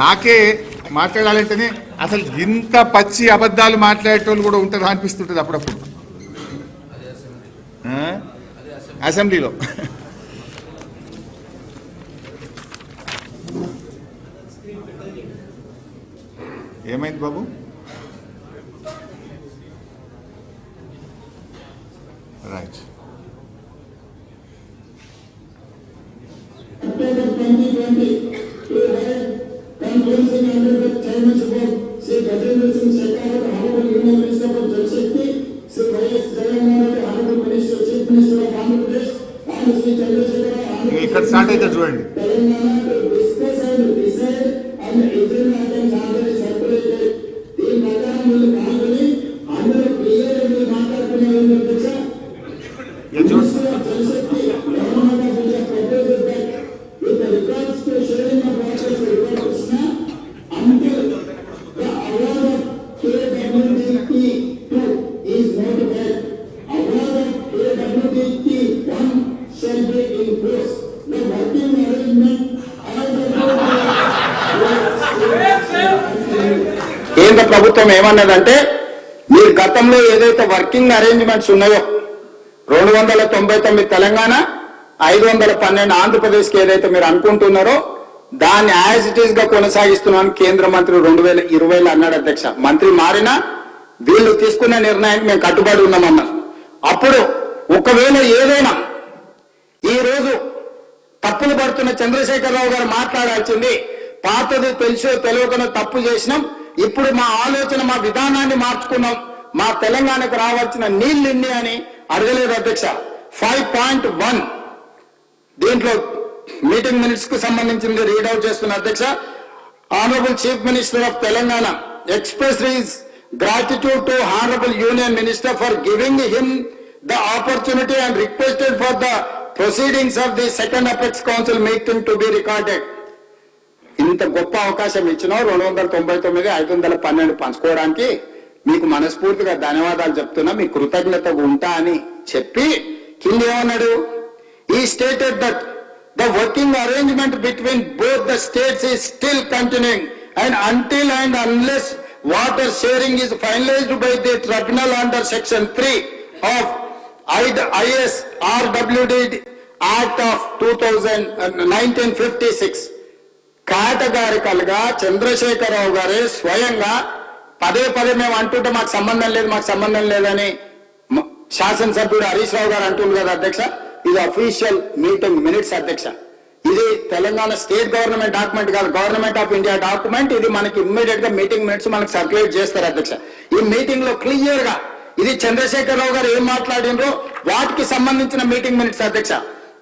నాకే మాట్లాడాలంటేనే అసలు ఇంత పచ్చి అబద్ధాలు మాట్లాడేటోళ్ళు కూడా ఉంటారా అనిపిస్తుంటుంది అప్పుడప్పుడు. అసెంబ్లీలో. ఏమైంది బాబు? రైట్. స్టార్ట్ అవుతుంది చూడండి. కేంద్ర ప్రభుత్వం ఏమన్నదంటే మీరు గతంలో ఏదైతే వర్కింగ్ అరేంజ్మెంట్స్ ఉన్నాయో రెండు వందల తొంభై తొమ్మిది తెలంగాణ ఐదు వందల పన్నెండు ఆంధ్రప్రదేశ్కి ఏదైతే మీరు అనుకుంటున్నారో దాన్ని యాజ్ ఇట్ ఈస్గా కొనసాగిస్తున్నామని కేంద్ర మంత్రి రెండు వేల ఇరవైలో అన్నాడు అధ్యక్ష. మంత్రి మారినా వీళ్ళు తీసుకున్న నిర్ణయానికి మేము కట్టుబడి ఉన్నామన్నారు అప్పుడు ఒకవేళ ఏదైనా ఈ రోజు తప్పులు పడుతున్న చంద్రశేఖరరావు గారు మాట్లాడాల్సింది పాతది తెలిసో తెలియకనో తప్పు చేసినాం ఇప్పుడు మా ఆలోచన మా విధానాన్ని మార్చుకున్నాం. మా తెలంగాణకు రావాల్సిన నీళ్ళు ఇన్ని అని అడగలేదు అధ్యక్ష. ఫైవ్ పాయింట్ వన్ దీంట్లో మీటింగ్ మినిట్స్కు సంబంధించింది రీడౌట్ చేస్తున్న అధ్యక్ష. Honourable chief minister of Telangana expresses gratitude to honourable union minister for giving him the opportunity and requested for the proceedings of the second apex council meeting to be recorded ఇంత గొప్ప అవకాశం ఇచ్చినా రెండు వందల తొంభై తొమ్మిది ఐదు వందల పన్నెండు పంచుకోవడానికి మీకు మనస్ఫూర్తిగా ధన్యవాదాలు చెప్తున్నా మీ కృతజ్ఞత ఉంటా అని చెప్పి కింద ఏమన్నాడు? He stated that the working arrangement between both the states is still continuing and until and unless water sharing is finalised by the tribunal under section three of IS RWD act of two thousand nineteen fifty six కాటగారికలుగా Chandrashekar Rao గారే స్వయంగా పదే పదే మేము అంటుంటే మాకు సంబంధం లేదు మాకు సంబంధం లేదని శాసనసభ్యుడు హరీష్ రావు గారు అంటుంది కదా అధ్యక్ష. ఇది అఫీషియల్ మీటింగ్ మినిట్స్ అధ్యక్ష. ఇది తెలంగాణ స్టేట్ గవర్నమెంట్ డాక్యుమెంట్ కాదు గవర్నమెంట్ ఆఫ్ ఇండియా డాక్యుమెంట్ ఇది మనకి ఇమ్మీడియట్గా మీటింగ్ మినిట్స్ మనకి సర్క్యులేట్ చేస్తారు అధ్యక్ష. ఈ మీటింగ్లో క్లియర్గా ఇది చంద్రశేఖరరావు గారు ఏం మాట్లాడినరో వాటికి సంబంధించిన మీటింగ్ మినిట్స్ అధ్యక్ష.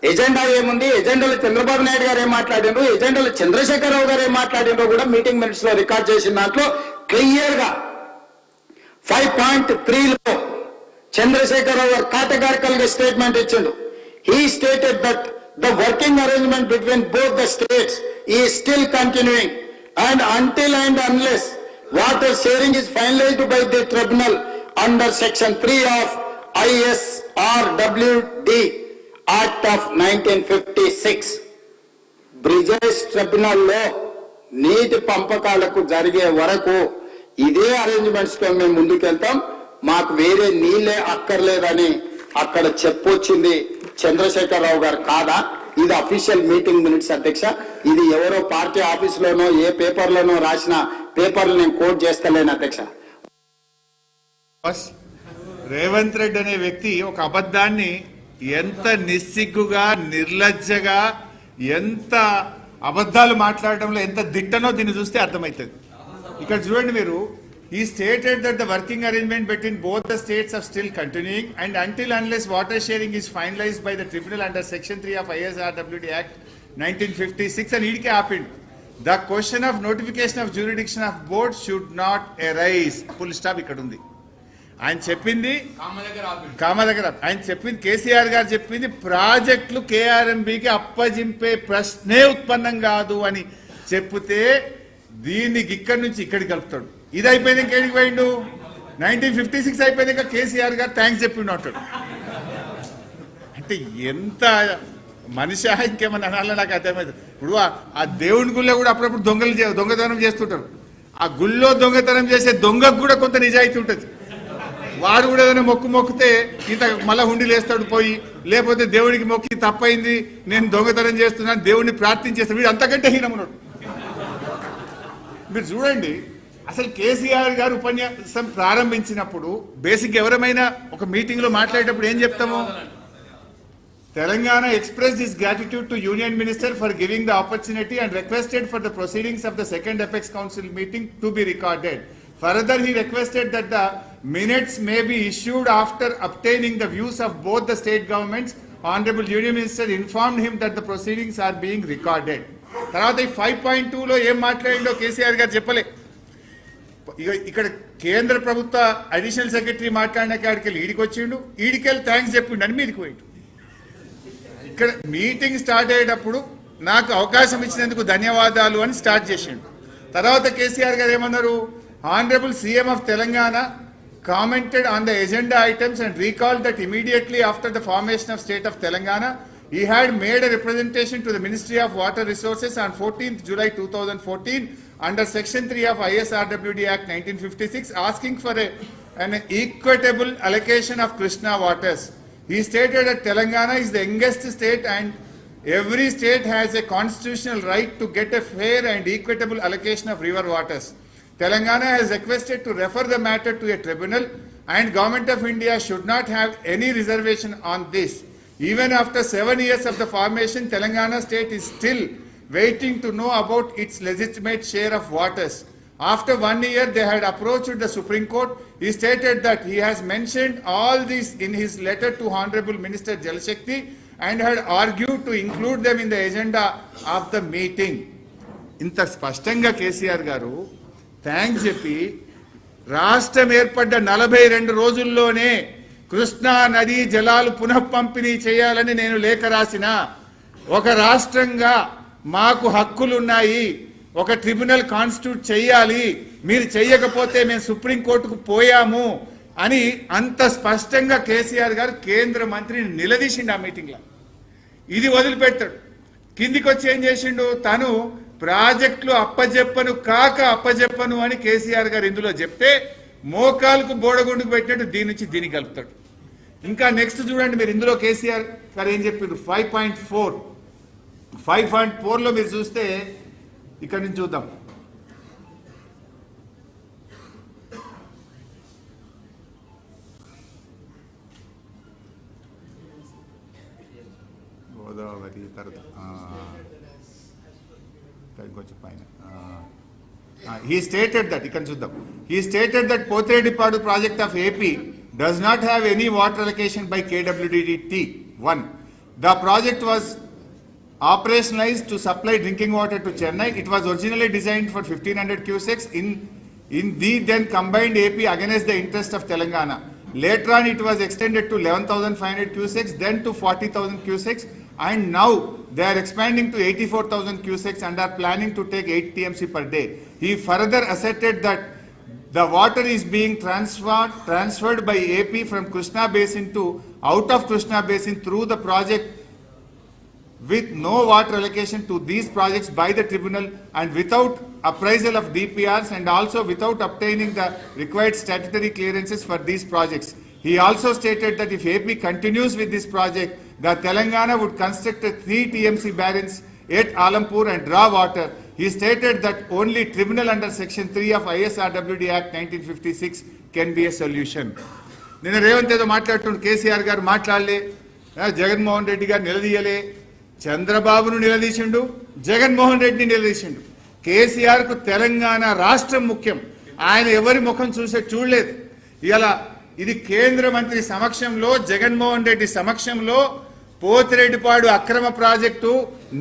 ఎజెండా ఏముంది? ఎజెండాలో చంద్రబాబు నాయుడు గారు ఏం మాట్లాడినరు ఎజెండాలో చంద్రశేఖరరావు గారు ఏం మాట్లాడినరో కూడా మీటింగ్ మినిట్స్లో రికార్డ్ చేసిన దాంట్లో క్లియర్గా ఫైవ్ పాయింట్ త్రీలో చంద్రశేఖరరావు గారు కాటగారికల్గా స్టేట్మెంట్ ఇచ్చిండు. He stated that the working arrangement between both the states is still continuing and until and unless water sharing is finalised by the tribunal under section three of ISRWD act of nineteen fifty six Brijesh ట్రిబ్యునల్లో నీటి పంపకాలకు జరిగే వరకు ఇదే అరేంజ్మెంట్స్తో మేము ముందుకెళ్తాం. మాకు వేరే నీళ్ళే అక్కర్లేదని అక్కడ చెప్పొచ్చింది చంద్రశేఖరరావు గారు కాదా? ఇది అఫీషియల్ మీటింగ్ మినిట్స్ అధ్యక్ష. ఇది ఎవరో పార్టీ ఆఫీస్లోనో ఏ పేపర్లోనో రాసిన పేపర్లు నేను కోట్ చేస్తలేను అధ్యక్ష. బస్ రేవంత్ రెడ్డి అనే వ్యక్తి ఒక అబద్ధాన్ని ఎంత నిస్సిగ్గుగా నిర్లజ్జగా ఎంత అబద్ధాలు మాట్లాడడంలో ఎంత దిట్టనో దీన్ని చూస్తే అర్థమవుతుంది. ఇక్కడ చూడండి మీరు he stated that the working arrangement between both the states of still continuing and until unless water sharing is finalised by the tribunal under section three of ISRWD act nineteen fifty six అని ఈడికే ఆపిండు the question of notification of jurisdiction of board should not arise full stop ఇక్కడ ఉంది. ఆయన చెప్పింది కామ దగ్గర ఆయన చెప్పింది కేసీఆర్ గారు చెప్పింది ప్రాజెక్టులు కేఆర్ఎంబికి అప్పజింపే ప్రశ్నే ఉత్పన్నం కాదు అని చెప్తే దీనికి ఇక్కడి నుంచి ఇక్కడికి కలుపుతాడు. ఇది అయిపోయింది ఇంకేడికి పోయిండు? నైన్టీన్ ఫిఫ్టీ సిక్స్ అయిపోయింది ఇంకా కేసీఆర్ గారు థ్యాంక్స్ చెప్పిండు అంటాడు. అంటే ఎంత మనిషి ఇంకేమన్నా అనాలో నాకు అర్థమైంది. ఇప్పుడు ఆ- దేవుని గుళ్ళో కూడా అప్పుడప్పుడు దొంగలు దొంగతనం చేస్తుంటారు. ఆ గుళ్ళో దొంగతనం చేసే దొంగకు కూడా కొంత నిజాయితీ ఉంటుంది. వాడు కూడా ఏదైనా మొక్కు మొక్కితే ఇంత మళ్ళా హుండీలు పోయి లేకపోతే దేవుడికి మొక్కి తప్పైంది నేను దొంగతనం చేస్తున్నాను దేవుడిని ప్రార్థించేస్తాను వీడు అంతకంటే హీనమున్నాడు. మీరు చూడండి అసలు కేసీఆర్ గారు ఉపన్యాసం ప్రారంభించినప్పుడు బేసిక్ ఎవరమైనా ఒక మీటింగ్లో మాట్లాడేటప్పుడు ఏం చెప్తాము? Telangana express this gratitude to union minister for giving the opportunity and requested for the proceedings of the second apex council meeting to be recorded further he requested that the minutes may be issued after obtaining the views of both the state governments honourable union minister informed him that the proceedings are being recorded తర్వాత ఈ five point టూలో ఏం మాట్లాడిండో కేసీఆర్ గారు చెప్పలే. ఇక్కడ కేంద్ర ప్రభుత్వ additional secretary మాట్లాడినాక కాడికి ఈడికి వచ్చిండు. ఈడికెళ్ళి థ్యాంక్స్ చెప్పిండు అని మీదికి పోయిండు. ఇక్కడ మీటింగ్ స్టార్ట్ అయ్యేటప్పుడు నాకు అవకాశం ఇచ్చినందుకు ధన్యవాదాలు అని స్టార్ట్ చేసిండు. తర్వాత కేసీఆర్ గారు ఏమన్నారు? Honourable CM of Telangana commented on the agenda items and recalled that immediately after the formation of state of Telangana, he had made a representation to the Ministry of Water Resources on 14th July 2014 under Section 3 of ISRWD Act 1956 asking for a, an equitable allocation of Krishna waters. He stated that Telangana is the youngest state and every state has a constitutional right to get a fair and equitable allocation of river waters. Telangana has requested to refer the matter to a tribunal and Government of India should not have any reservation on this. Even after seven years of the formation, Telangana state is still waiting to know about its legitimate share of waters. After one year, they had approached the Supreme Court. He stated that he has mentioned all this in his letter to Honorable Minister Jalashakti and had argued to include them in the agenda of the meeting. ఇంత స్పష్టంగా కేసీఆర్ గారు thanks చెప్పి రాష్ట్రం ఏర్పడ్డ నలభై రెండు రోజుల్లోనే కృష్ణా నదీ జలాలు పునఃపంపిణీ చేయాలని నేను లేఖ రాసిన. ఒక రాష్ట్రంగా మాకు హక్కులున్నాయి. ఒక ట్రిబ్యునల్ కాన్స్టిట్యూట్ చేయాలి. మీరు చెయ్యకపోతే మేము సుప్రీంకోర్టుకు పోయాము అని అంత స్పష్టంగా కేసీఆర్ గారు కేంద్ర మంత్రిని నిలదీసిండు ఆ మీటింగ్లో. ఇది వదిలిపెట్టాడు కిందికి వచ్చి ఏం చేసిండు? తను ప్రాజెక్టులు అప్పజెప్పను కాక అప్పజెప్పను అని కేసీఆర్ గారు ఇందులో చెప్తే మోకాలకు బోడగుండుకు పెట్టినట్టు దీని నుంచి దీనికి కలుపుతాడు. ఇంకా నెక్స్ట్ చూడండి మీరు ఇందులో కేసీఆర్ గారు ఏం చెప్పారు five point four five point ఫోర్లో మీరు చూస్తే ఇక్కడ నుంచి చూద్దాం. గోదావరి తర్వాత ఆ, ఇక్కడ కొంచెం పైన హీ స్టేటెడ్ దట్ ఇక్కడ చూద్దాం he stated that Pothireddypadu project of AP does not have any water allocation by KWDT one the project was operationalized to supply drinking water to Chennai. It was originally designed for 1500 cusecs in, in the then combined AP against the interest of Telangana. Later on, it was extended to 11,500 cusecs, then to 40,000 cusecs, and now they are expanding to 84,000 cusecs and are planning to take 8 TMC per day. He further asserted that the water is being transferred, transferred by AP from Krishna Basin to out of Krishna Basin through the project with no water allocation to these projects by the tribunal and without appraisal of DPRs and also without obtaining the required statutory clearances for these projects. He also stated that if AP continues with this project, the Telangana would construct a 3 TMC barrens at Alampur and draw water. He stated that only tribunal under section 3 of ISRWD Act 1956 can be a solution. నిన్న రేవంత్ ఏదో మాట్లాడుతుండు. కేసీఆర్ గారు మాట్లాడలే. జగన్మోహన్ రెడ్డి గారు నిలదీయలే. చంద్రబాబును నిలదీసిండు. జగన్మోహన్ రెడ్డిని నిలదీసిండు. కేసీఆర్కు తెలంగాణ రాష్ట్రం ముఖ్యం. ఆయన ఎవరి ముఖం చూసే చూడలేదు. ఇలా ఇది కేంద్ర మంత్రి సమక్షంలో జగన్మోహన్ రెడ్డి సమక్షంలో పోతిరెడ్డిపాడు అక్రమ ప్రాజెక్టు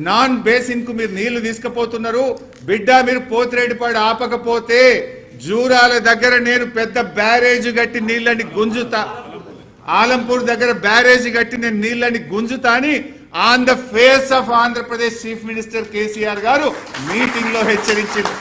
నాన్ బేసిన్కు మీరు నీళ్ళు తీసుకుపోతున్నారు. బిడ్డ మీరు పోతిరెడ్డిపాడు ఆపకపోతే జూరాల దగ్గర నేను పెద్ద బ్యారేజ్ కట్టి నీళ్ళని గుంజుతా. ఆలంపూర్ దగ్గర బ్యారేజ్ కట్టి నేను నీళ్ళని గుంజుతా అని on the face of Andhra Pradesh chief minister KCR గారు మీటింగ్లో హెచ్చరించింది.